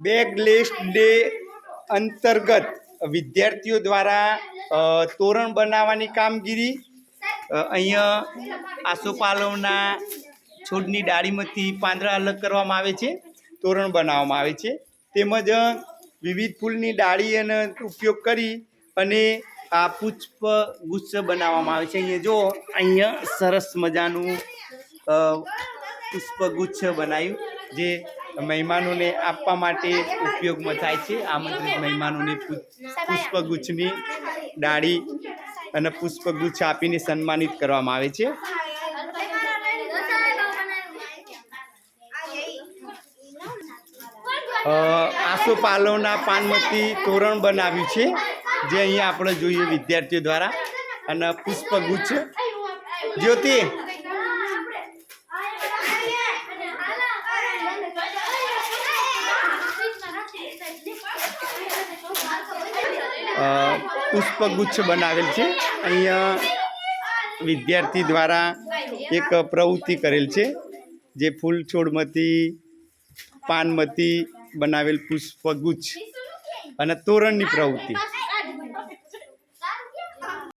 Bagless day અંતર્ગત વિદ્યાર્થીઓ દ્વારા તોરણ બનાવવાની કામગીરી અહીંયા આસોપાલવના છોડની ડાળીમાંથી પાંદડા અલગ કરવામાં આવે છે, તોરણ બનાવવામાં આવે છે. તેમજ વિવિધ ફૂલની ડાળી અને ઉપયોગ કરી અને આ પુષ્પ ગુચ્છ બનાવવામાં આવે છે. અહીંયા જો, અહીંયા સરસ મજાનું પુષ્પગુચ્છ બનાવ્યું, જે મહેમાનોને આપવા માટે ઉપયોગમાં થાય છે. આમંત્રિત મહેમાનોને પુષ્પગુચ્છની ડાળી અને પુષ્પગુચ્છ આપીને સન્માનિત કરવામાં આવે છે. આસોપાલવના પાનમતી તોરણ બનાવ્યું છે, જે અહીંયા આપણે જોઈએ વિદ્યાર્થીઓ દ્વારા. અને પુષ્પગુચ્છ. જ્યોતિ પુષ્પગુચ્છ બનાવેલ છે. અહીંયા વિદ્યાર્થી દ્વારા એક પ્રવૃત્તિ કરેલ છે, જે ફૂલ છોડમાંથી પાનમાંથી બનાવેલ પુષ્પગુચ્છ અને તોરણની પ્રવૃત્તિ.